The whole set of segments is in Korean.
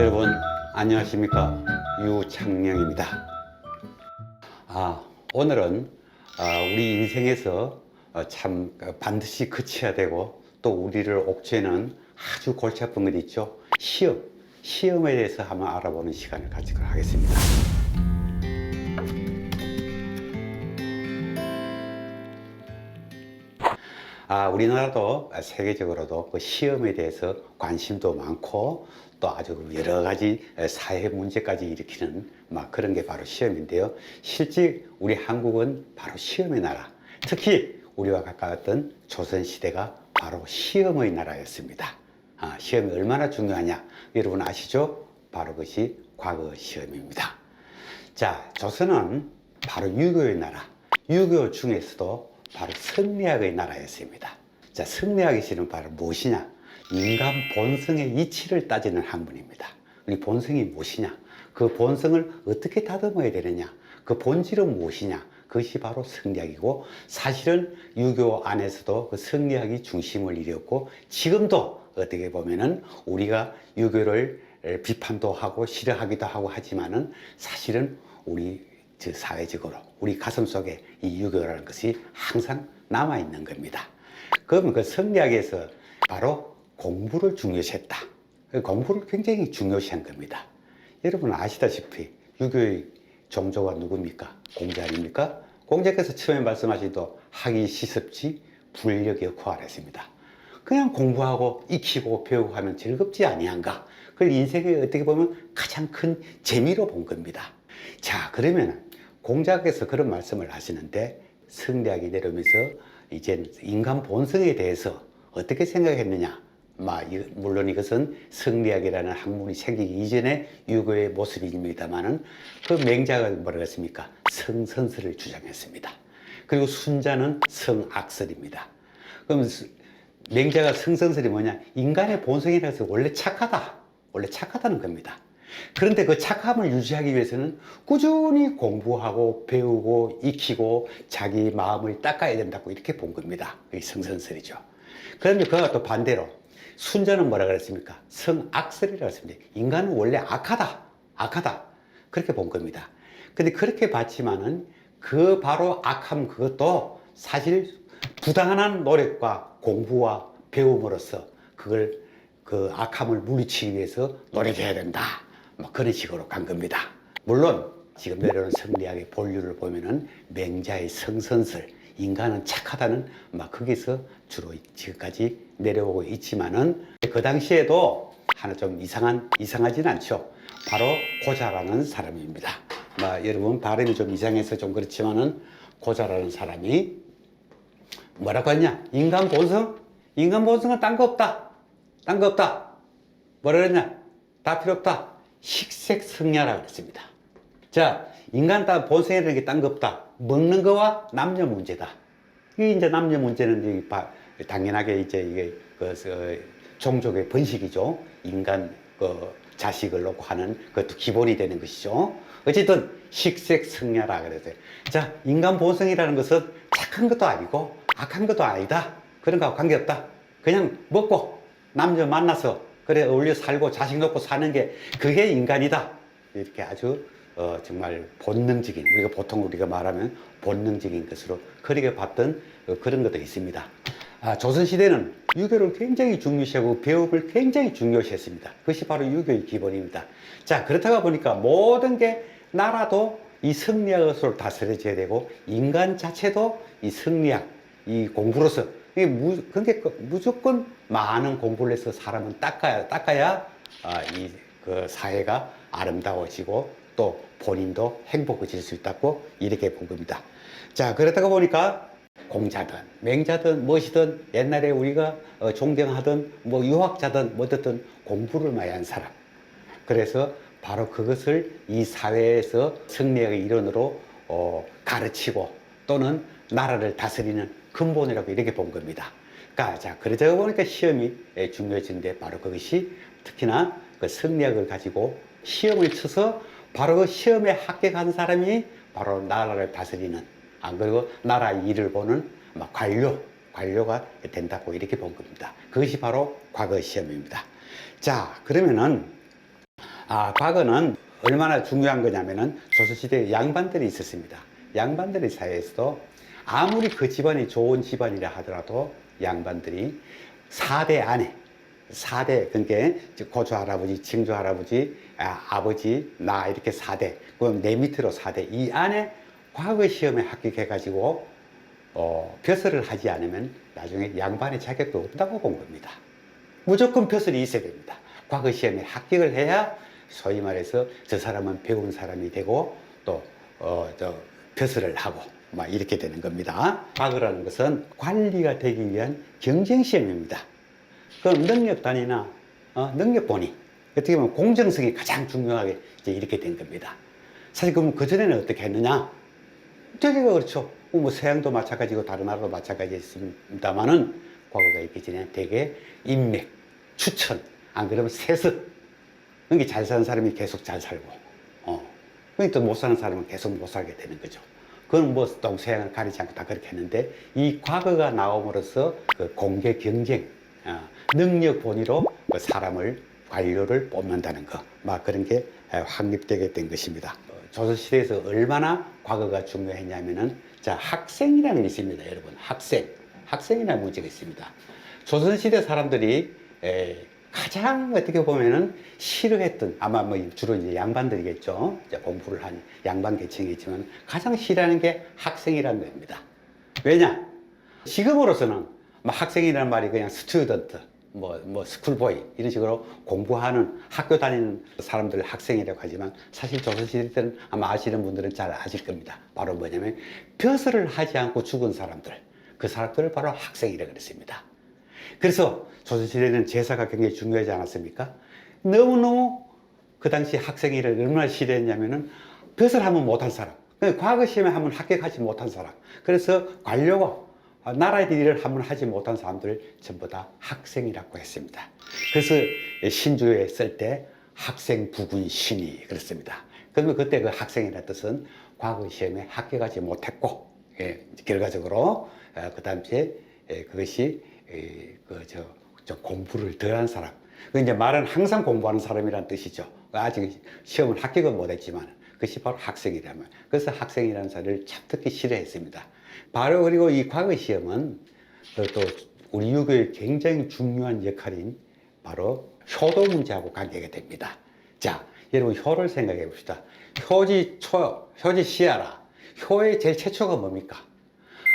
여러분 안녕하십니까 유창령입니다. 아 오늘은 아, 우리 인생에서 어, 참 반드시 그쳐야 되고 또 우리를 옥죄는 아주 골치 아픈 것 있죠 시험 시험에 대해서 한번 알아보는 시간을 가지도록 하겠습니다. 아, 우리나라도 세계적으로도 그 시험에 대해서 관심도 많고 또 아주 여러 가지 사회 문제까지 일으키는 막 그런 게 바로 시험인데요. 실제 우리 한국은 바로 시험의 나라. 특히 우리와 가까웠던 조선시대가 바로 시험의 나라였습니다. 아, 시험이 얼마나 중요하냐? 여러분 아시죠? 바로 그것이 과거 시험입니다. 자, 조선은 바로 유교의 나라. 유교 중에서도 바로 성리학의 나라였습니다. 자, 성리학의 실은 바로 무엇이냐? 인간 본성의 이치를 따지는 학문입니다. 우리 본성이 무엇이냐? 그 본성을 어떻게 다듬어야 되느냐? 그 본질은 무엇이냐? 그것이 바로 성리학이고 사실은 유교 안에서도 그 성리학이 중심을 이뤘고 지금도 어떻게 보면은 우리가 유교를 비판도 하고 싫어하기도 하고 하지만은 사실은 우리 저 사회적으로 우리 가슴 속에 이 유교라는 것이 항상 남아 있는 겁니다. 그러면 그 성리학에서 바로 공부를 중요시했다. 그 공부를 굉장히 중요시한 겁니다. 여러분 아시다시피 유교의 종조가 누굽니까? 공자 아닙니까? 공자께서 처음에 말씀하시도 하기 시습지 불력 역화를 했습니다. 그냥 공부하고 익히고 배우고 하면 즐겁지 아니한가? 그걸 인생에 어떻게 보면 가장 큰 재미로 본 겁니다. 자, 그러면 공자께서 그런 말씀을 하시는데 성리학이 내려오면서 이제 인간 본성에 대해서 어떻게 생각했느냐? 물론 이것은 성리학이라는 학문이 생기기 이전의 유교의 모습입니다만은 그 맹자가 뭐라고 했습니까? 성선설을 주장했습니다. 그리고 순자는 성악설입니다. 그럼 스- 맹자가 성선설이 뭐냐? 인간의 본성이라서 원래 착하다. 원래 착하다는 겁니다. 그런데 그 착함을 유지하기 위해서는 꾸준히 공부하고 배우고 익히고 자기 마음을 닦아야 된다고 이렇게 본 겁니다. 이 성선설이죠. 그런데 그와 또 반대로 순자는 뭐라 그랬습니까? 성악설이라고 했습니다. 인간은 원래 악하다. 악하다. 그렇게 본 겁니다. 근데 그렇게 봤지만은 그 바로 악함 그것도 사실 부당한 노력과 공부와 배움으로써 그걸 그 악함을 물리치기 위해서 노력해야 된다. 뭐 그런 식으로 간 겁니다. 물론 지금 내려오는 성리학의 본류를 보면은 맹자의 성선설, 인간은 착하다는 막 거기서 주로 지금까지 내려오고 있지만은 그 당시에도 하나 좀 이상한 이상하진 않죠. 바로 고자라는 사람입니다. 뭐 여러분 발음이 좀 이상해서 좀 그렇지만은 고자라는 사람이 뭐라고 했냐? 인간 본성? 인간 본성은 딴 거 없다. 딴 거 없다. 뭐라 그랬냐? 다 필요 없다. 식색 성야라고 그랬습니다. 자, 인간 다 본성이라는 게 딴 거 없다. 먹는 거와 남녀 문제다. 이게 이제 남녀 문제는 이제 바- 당연하게 이제 이게 그 어, 종족의 번식이죠. 인간 그 자식을 놓고 하는 그것도 기본이 되는 것이죠. 어쨌든 식색 성야라 그랬어요. 자, 인간 본성이라는 것은 착한 것도 아니고 악한 것도 아니다. 그런 거하고 관계없다. 그냥 먹고 남녀 만나서 그래 어울려 살고 자식 놓고 사는 게 그게 인간이다. 이렇게 아주 어, 정말 본능적인 우리가 보통 우리가 말하면 본능적인 것으로 그렇게 봤던 어, 그런 것도 있습니다. 아, 조선 시대는 유교를 굉장히 중요시하고 배움을 굉장히 중요시했습니다. 그것이 바로 유교의 기본입니다. 자 그렇다가 보니까 모든 게 나라도 이 성리학 으로 다스려져야 되고 인간 자체도 이 성리학 이 공부로서 이게 무, 그게 무조건 많은 공부를 해서 사람은 닦아야 닦아야 아, 이 그 사회가 아름다워지고 또 본인도 행복해질 수 있다고 이렇게 본 겁니다. 자 그러다가 보니까 공자든 맹자든 무엇이든 옛날에 우리가 어, 존경하던 뭐 유학자든 뭐든 공부를 많이 한 사람 그래서 바로 그것을 이 사회에서 승리의 일원으로 어, 가르치고 또는 나라를 다스리는 근본이라고 이렇게 본 겁니다. 그러니까 자 그러다 보니까 시험이 예, 중요해지는데 바로 그것이 특히나 그 성리학을 가지고 시험을 쳐서 바로 그 시험에 합격한 사람이 바로 나라를 다스리는 안 그리고 나라 일을 보는 막 관료 관료가 된다고 이렇게 본 겁니다. 그것이 바로 과거 시험입니다. 자 그러면은 아, 과거는 얼마나 중요한 거냐면은 조선시대에 양반들이 있었습니다. 양반들의 사이에서도 아무리 그 집안이 좋은 집안이라 하더라도 양반들이 사대 안에 사대 그러니까 고조 할아버지, 증조 할아버지, 아, 버지나 이렇게 사대 그럼 내 밑으로 사대이 안에 과거 시험에 합격해가지고 어, 벼슬을 하지 않으면 나중에 양반의 자격도 없다고 본 겁니다. 무조건 벼슬이 있어야 됩니다. 과거 시험에 합격을 해야 소위 말해서 저 사람은 배운 사람이 되고 또, 어, 저, 벼슬을 하고 막 이렇게 되는 겁니다. 과거라는 것은 관리가 되기 위한 경쟁 시험입니다. 그럼 능력 단위나 어, 능력 본위 어떻게 보면 공정성이 가장 중요하게 이제 이렇게 된 겁니다. 사실 그럼 그 전에는 어떻게 했느냐? 되게가 그렇죠. 뭐 서양도 마찬가지고 다른 나라도 마찬가지였습니다만은 과거가 있기 전에 대개 인맥, 추천, 안 그러면 세습. 그러니까 잘 사는 사람이 계속 잘 살고, 어. 그러니까 또못 사는 사람은 계속 못 살게 되는 거죠. 그건 뭐 동서양을 가리지 않고 다 그렇게 했는데 이 과거가 나옴으로써 그 공개 경쟁, 어, 능력 본위로 그 사람을 관료를 뽑는다는 거, 막 그런 게 에, 확립되게 된 것입니다. 어, 조선시대에서 얼마나 과거가 중요했냐면은 자 학생이라는 게 있습니다, 여러분. 학생, 학생이라는 문제가 있습니다. 조선시대 사람들이 에, 가장 어떻게 보면은 싫어했던 아마 뭐 주로 이제 양반들이겠죠. 이제 공부를 한 양반 계층이지만 가장 싫어하는 게 학생이라는 겁니다. 왜냐? 지금으로서는 뭐 학생이라는 말이 그냥 스튜던트, 뭐, 뭐 스쿨보이 이런 식으로 공부하는 학교 다니는 사람들을 학생이라고 하지만 사실 조선시대 때는 아마 아시는 분들은 잘 아실 겁니다. 바로 뭐냐면 벼슬을 하지 않고 죽은 사람들, 그 사람들을 바로 학생이라고 그랬습니다. 그래서 조선시대는 제사가 굉장히 중요하지 않았습니까? 너무너무 그 당시 학생이를 얼마나 싫어했냐면은 벼슬 하면 못한 사람, 그러니까 과거 시험에 하면 합격하지 못한 사람, 그래서 관료가 아, 나라의 일을 한번 하지 못한 사람들을 전부 다 학생이라고 했습니다. 그래서 신조에 쓸 때 학생 부군 신이 그렇습니다. 그러면 그때 그 학생이라는 뜻은 과거 시험에 합격하지 못했고, 예, 결과적으로 어, 그 당시에 예, 그것이 예, 그저 저 공부를 덜한 사람. 그 이제 말은 항상 공부하는 사람이란 뜻이죠. 아직 시험을 합격은 못했지만 그것이 바로 학생이라면. 그래서 학생이라는 사람을 참듣기 싫어했습니다. 바로 그리고 이 과거 시험은 또, 또 우리 유교의 굉장히 중요한 역할인 바로 효도 문제하고 관계가 됩니다. 자, 여러분 효를 생각해 봅시다. 효지 초, 효지 시야라. 효의 제일 최초가 뭡니까?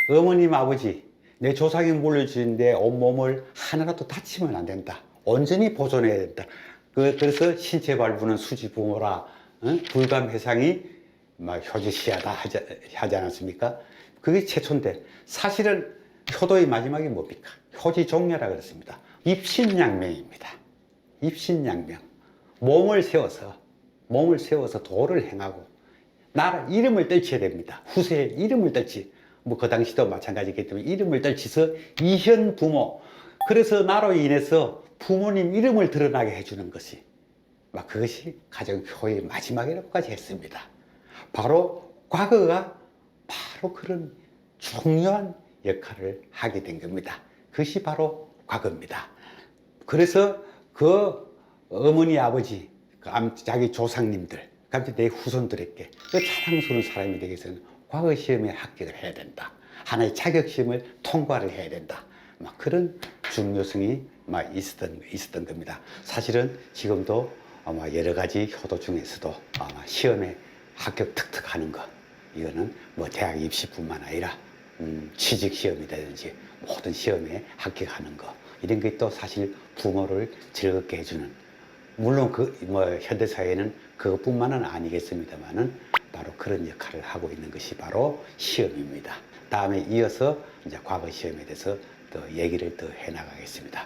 어머님, 아버지, 내 조상이 물려주는데 온몸을 하나라도 다치면 안 된다. 온전히 보존해야 된다. 그, 래서 신체 발부는 수지 부모라. 어? 불감 해상이 막 효지시하다 하지, 하지 않았습니까? 그게 최초인데 사실은 효도의 마지막이 뭡니까? 효지 종려라 그랬습니다. 입신양명입니다. 입신양명. 몸을 세워서 몸을 세워서 도를 행하고 나라 이름을 떨쳐야 됩니다. 후세의 이름을 떨치. 뭐 그 당시도 마찬가지겠기 때문에 이름을 떨치서 이현 부모. 그래서 나로 인해서 부모님 이름을 드러나게 해주는 것이 막 그것이 가정 효의 마지막이라고까지 했습니다. 바로 과거가 바로 그런 중요한 역할을 하게 된 겁니다. 그것이 바로 과거입니다. 그래서 그 어머니 아버지 그 암- 자기 조상님들 갑자기 내 후손들에게 그 자랑스러운 사람이 되기 위해서는 과거 시험에 합격을 해야 된다. 하나의 자격 시험을 통과를 해야 된다. 막 그런 중요성이 막 있었던 있었던 겁니다. 사실은 지금도 아마 여러 가지 효도 중에서도 아마 시험에 합격 득득하는 것 이거는 뭐 대학 입시뿐만 아니라 음, 취직 시험이라든지 모든 시험에 합격하는 거 이런 게 또 사실 부모를 즐겁게 해주는 물론 그 뭐 현대 사회는 그것뿐만은 아니겠습니다만은 바로 그런 역할을 하고 있는 것이 바로 시험입니다. 다음에 이어서 이제 과거 시험에 대해서 더 얘기를 더 해나가겠습니다.